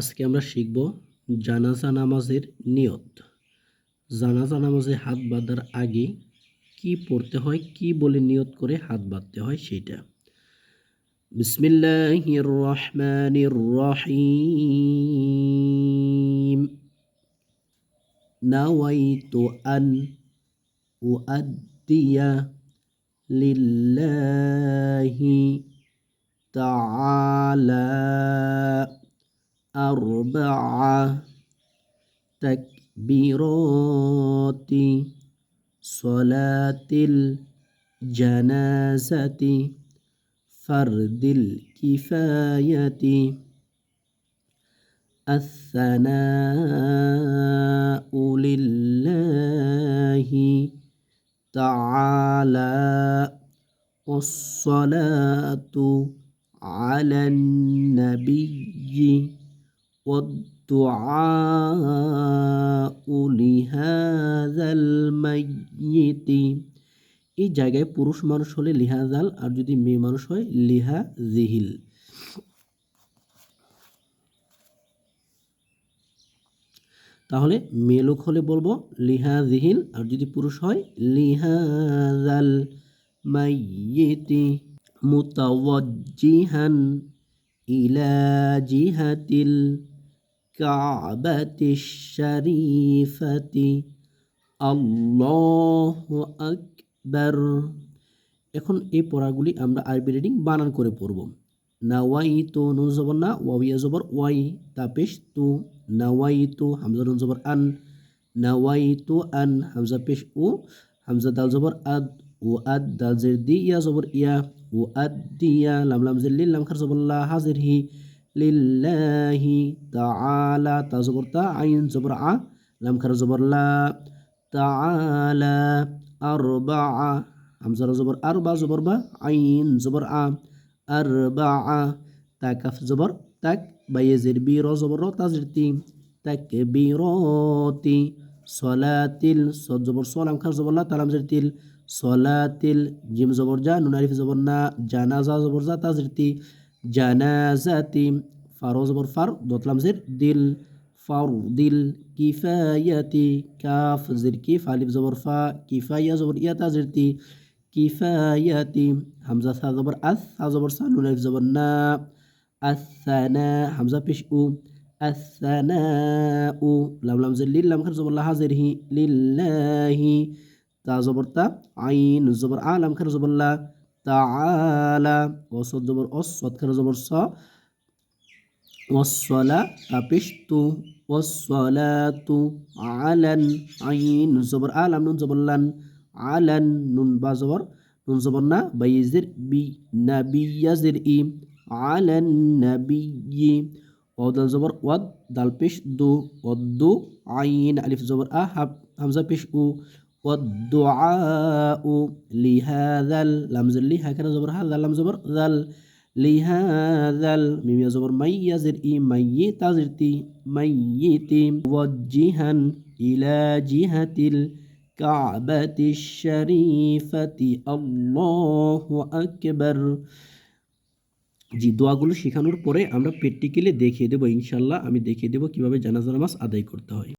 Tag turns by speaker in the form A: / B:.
A: আজকে আমরা শিখব জানাজা নামাজের নিয়ত। জানাজা নামাজে হাত বাঁধার আগে কি পড়তে হয়, কি বলে নিয়ত করে হাত বাঁধতে হয় সেটা বিসমিল্লাহির রহমানির রহিম নাওয়াইতু আন লিল্লাহি তাআলা। أربع تكبيرات صلاة الجنازة فرد الكفاية الثناء لله تعالى والصلاة على النبي মাইয়িতি এই জায়গায় পুরুষ মানুষ হলে লিহাজাল, আর যদি মেয়ে মানুষ হয় লিহা জিহিল তাহলে মেয়ে লোক হলে বলব লিহা জিহিল আর যদি পুরুষ হয়, লিহাজাল মাইয়েতি মুতাওয়াজ্জিহান ইলা জিহাতিল কাবাতি শরীফাতি আল্লাহু আকবার। এখন এই পড়াগুলি আমরা আরবি রিডিং বানান করে পড়ব। নাওয়াই তো নুন জবর না ওয়াইয়া জবর ওয়াই তাপেশ তু নাওয়াই তো হামজা নুন জবর আন নাওয়াই তো আন, হামজা পেশ ও হামজা দাল জবর আদ, ও আদ দাল জের দি ইয়া জবর ইয়া, ও আদ দিয়া, লাম লাম জের লিল লাম খার জবর লা হাজির হি। লিল্লাহি তাআলা তা জবর তা আইন জবর আ লাম খার জবর লা তাআলা আরবা হামজা জবর আরবা জবর বা আইন জবর আ আরবা তাকাফ জবর তাক বাইজের বি র জবর র তাজের তি তাকবীরতি সলাতিল সদ জবর সলাম খার জবর লা তালাম জের তিল সলাতিল জিম জবর জা নুন আলিফ জবর না জানাজা জবর জা তাজের তি জানাজাতি ফারো জবর ফার দতলাম জের দিল ফারদিল কিফায়াতি কাফ জির কিফ আলিফ জবর ফা কিফায়া জবর ইয়াতা জির তি কিফায়াতি হামজা সা জবর আস সা জবর সা নুন জবর না আসানা হামজা পেশ উ আসানা উ লাম লাম জির লিল লাম খার জবর লা হাজির হি লিল্লাহি তা জবর তা আইন জবর আ লাম খার জবর লা তালা অসৎ জবর অসৎ খেরা জবর, স। অসলা তাপিস্তু অসলাতু আলান আইন, জবর আলাম নুন জবর লান। আলান নুন বা নুন জবর না, বাইজির বি নাবিয়াজির ই। আলান নাবিয়ি। অদাল জবর, ওয়াদ, দাল দু অদ্দু আইন, আলিফ জবর, আ হামজা পেশ উ والدعاء لهذا لمز لي هكذا زبر هذا لم زبر ذل لهذا ميم زبر مي يزر اي مي تزرتي ميت وجها إلى جهة الكعبة الشريفة الله أكبر জি দোয়াগুলো শেখানোর পরে আমরা প্র্যাকটিক্যালি দেখিয়ে দেবো ইনশাল্লাহ আমি দেখিয়ে দেবো কীভাবে জানাজা নামাজ আদায় করতে হয়